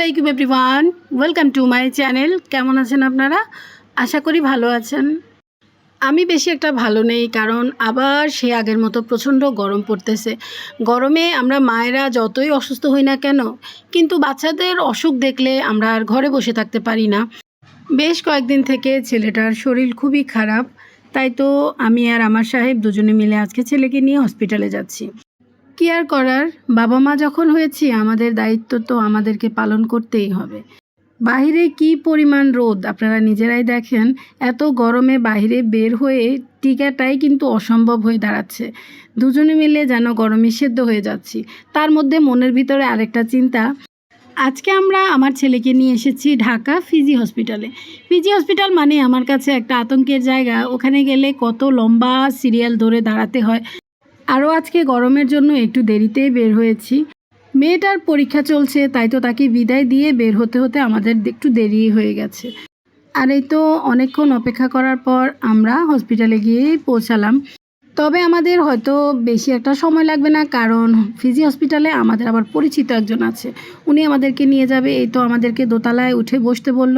আলাইকুম everyone, welcome to my channel. কেমন আছেন আপনারা? আশা করি ভালো আছেন। আমি বেশি একটা ভালো নেই, কারণ আবার সে আগের মতো প্রচণ্ড গরম পড়তেছে। গরমে আমরা মায়েরা যতই অসুস্থ হই না কেন, কিন্তু বাচ্চাদের অসুখ দেখলে আমরা আর ঘরে বসে থাকতে পারি না। বেশ কয়েকদিন থেকে ছেলেটার শরীর খুবই খারাপ, তাই তো আমি আর আমার সাহেব দুজনে মিলে আজকে ছেলেকে নিয়ে হসপিটালে যাচ্ছি। কি আর করার বাবা মা যখন হয়েছি, আমাদের দায়িত্ব তো আমাদেরকে পালন করতেই হবে। বাইরে কি পরিমাণ রোদ, আপনারা নিজেরাই দেখেন, এত গরমে বাইরে বের হয়ে টিকাটাই কিন্তু অসম্ভব হয়ে দাঁড়াচ্ছে। দুজনে মিলে যেন গরমে সেদ্ধ হয়ে যাচ্ছি। তার মধ্যে মনের ভিতরে আরেকটা চিন্তা, আজকে আমরা আমার ছেলেকে নিয়ে এসেছি ঢাকা ফিজি হসপিটালে। ফিজি হসপিটাল মানে আমার কাছে একটা আতঙ্কের জায়গা, ওখানে গেলে কত লম্বা সিরিয়াল ধরে দাঁড়াতে হয়। আরও আজকে গরমের জন্য একটু দেরিতে বের হয়েছি। মেয়েটার পরীক্ষা চলছে, তাই তো তাকে বিদায় দিয়ে বের হতে হতে আমাদের একটু দেরি হয়ে গেছে। আর এই তো অনেকক্ষণ অপেক্ষা করার পর আমরা হসপিটালে গিয়ে পৌঁছালাম। তবে আমাদের হয়তো বেশি একটা সময় লাগবে না, কারণ ফিজি হসপিটালে আমাদের আবার পরিচিত একজন আছে। উনি আমাদেরকে নিয়ে যাবে, এই তো আমাদেরকে দোতলায় উঠে বসতে বলল।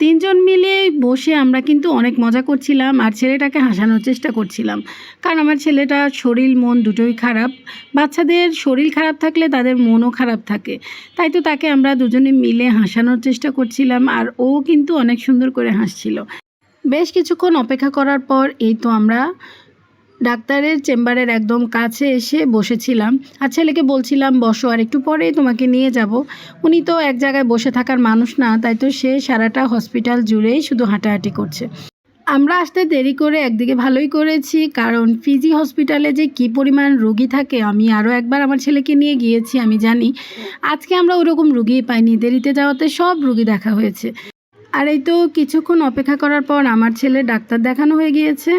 তিনজন মিলে বসে আমরা কিন্তু অনেক মজা করছিলাম আর ছেলেটাকে হাসানোর চেষ্টা করছিলাম। কারণ আমার ছেলেটা শরীর, মন দুটোই খারাপ। বাচ্চাদের শরীর খারাপ থাকলে তাদের মনও খারাপ থাকে। তাই তো তাকে আমরা দুজনে মিলে হাসানোর চেষ্টা করছিলাম আর ও কিন্তু অনেক সুন্দর করে হাসছিল। বেশ কিছুক্ষণ অপেক্ষা করার পর এই তো আমরা ডাক্তারের চেম্বারের একদম কাছে এসে বসেছিলাম। আর ছেলেকে বলছিলাম, বসো, আর একটু পরেই তোমাকে নিয়ে যাব। উনি তো এক জায়গায় বসে থাকার মানুষ না, তাই তো সে সারাটা হসপিটাল জুড়েই শুধু হাঁটাহাঁটি করছে। আমরা আসতে দেরি করে একদিকে ভালোই করেছি, কারণ ফিজি হসপিটালে যে কী পরিমাণ রুগী থাকে, আমি আরও একবার আমার ছেলেকে নিয়ে গিয়েছি, আমি জানি। আজকে আমরা ওরকম রুগীই পাইনি, দেরিতে যাওয়াতে সব রুগী দেখা হয়েছে। আর এই তো কিছুক্ষণ অপেক্ষা করার পর আমার ছেলে ডাক্তার দেখানো হয়ে গিয়েছে।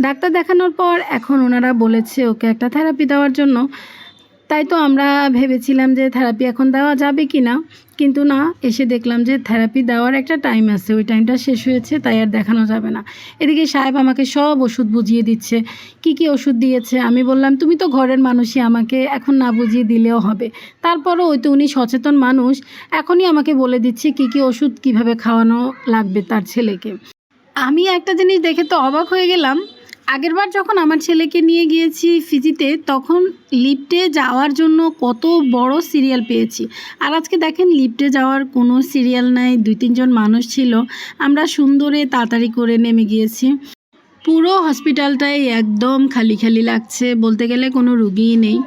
ডাক্তার দেখানোর পর এখন ওনারা বলেছে ওকে একটা থেরাপি দেওয়ার জন্য। তাই তো আমরা ভেবেছিলাম যে থেরাপি এখন দেওয়া যাবে কি না কিন্তু না, এসে দেখলাম যে থেরাপি দেওয়ার একটা টাইম আছে। ওই টাইমটা শেষ হয়েছে, তাই আর দেখানো যাবে না। এদিকে সাহেব আমাকে সব ওষুধ বুঝিয়ে দিচ্ছে। কি কি ওষুধ দিয়েছে? আমি বললাম, তুমি তো ঘরের মানুষই, আমাকে এখন না বুঝিয়ে দিলেও হবে। তারপরও ওই তো উনি সচেতন মানুষ, এখনই আমাকে বলে দিচ্ছে কি কি ওষুধ কীভাবে খাওয়ানো লাগবে তার ছেলেকে। আমি একটা জিনিস দেখে তো অবাক হয়ে গেলাম আগেরবার যখন আমার ছেলেকে নিয়ে গিয়েছি ফিজিতে, তখন লিফটে যাওয়ার জন্য কত বড় সিরিয়াল পেয়েছি। আর আজকে দেখেন লিফটে যাওয়ার কোনো সিরিয়াল নাই, দুই তিনজন মানুষ ছিল। আমরা সুন্দরে তাড়াতাড়ি করে নেমে গিয়েছি। পুরো হসপিটালটাই একদম খালি খালি লাগছে, বলতে গেলে কোনো রুগীই নেই।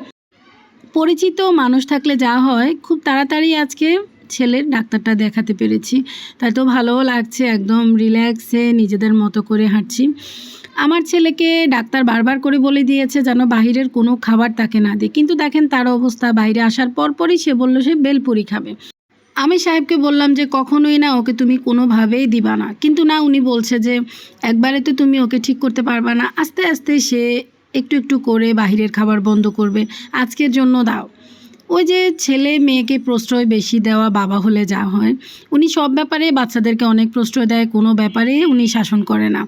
পরিচিত মানুষ থাকলে যা হয়, খুব তাড়াতাড়ি আজকে ছেলের ডাক্তারটা দেখাতে পেরেছি। তাই তো ভালোও লাগছে, একদম রিল্যাক্সে নিজেদের মতো করে হাঁটছি। আমার ছেলেকে ডাক্তার বারবার করে বলে দিয়েছে যেন বাহিরের কোনো খাবার তাকে না দিই কিন্তু দেখেন তার অবস্থা, বাইরে আসার পরপরই সে বলল, সে বেলপুরি খাবে। আমি সাহেবকে বললাম যে, কখনোই না, ওকে তুমি কোনোভাবেই দিবা না। কিন্তু না, উনি বলছে যে, একবারে তো তুমি ওকে ঠিক করতে পারবা না। আস্তে আস্তে সে একটু একটু করে বাহিরের খাবার বন্ধ করবে। আজকের জন্য দাও। ওই যে ছেলে মেয়েকে প্রশ্রয় বেশি দেওয়া, বাবা হলে যা হয়, উনি সব ব্যাপারে বাচ্চাদেরকে অনেক প্রশ্রয় দেয়, কোনো ব্যাপারে উনি শাসন করে না।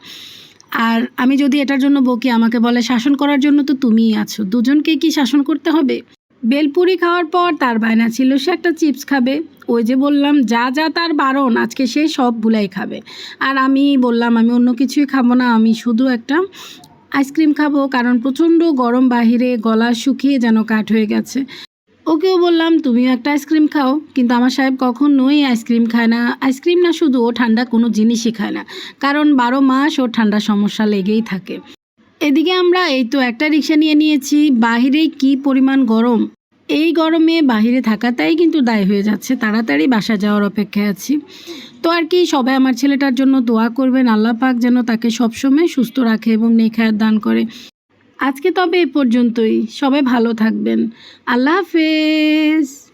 আর আমি যদি এটার জন্য বকি, আমাকে বলে, শাসন করার জন্য তো তুমিই আছো। দুজনকে কি শাসন করতে হবে? বেলপুরি খাওয়ার পর তার বায়না ছিল, সে একটা চিপস খাবে। ওই যে বললাম, যা যা তার বারণ, আজকে সে সব ভুলাই খাবে। আর আমি বললাম, আমি অন্য কিছুই খাব না, আমি শুধু একটা আইসক্রিম খাব, কারণ প্রচণ্ড গরম বাহিরে, গলা শুকিয়ে যেন কাঠ হয়ে গেছে। ওকেও বললাম, তুমিও একটা আইসক্রিম খাও। কিন্তু আমার সাহেব কখনোই আইসক্রিম খায় না। আইসক্রিম না শুধু, ও ঠান্ডা কোনো জিনিসই খায় না। কারণ বারো মাস ওর ঠান্ডা সমস্যা লেগেই থাকে। এদিকে আমরা, এই তো একটা রিক্সা নিয়ে নিয়েছি। বাহিরে কি পরিমাণ গরম। এই গরমে বাহিরে থাকাটাই কিন্তু দায় হয়ে যাচ্ছে। তাড়াতাড়ি বাসা যাওয়ার অপেক্ষায় আছি। তো আর কি, সবাই আমার ছেলেটার জন্য দোয়া করবেন। আল্লাহ পাক যেন তাকে সবসময় সুস্থ রাখে এবং নেখায়াত দান করে। আজকে তবে এ পর্যন্তই। সবাই ভালো থাকবেন। আল্লাহ হাফেজ।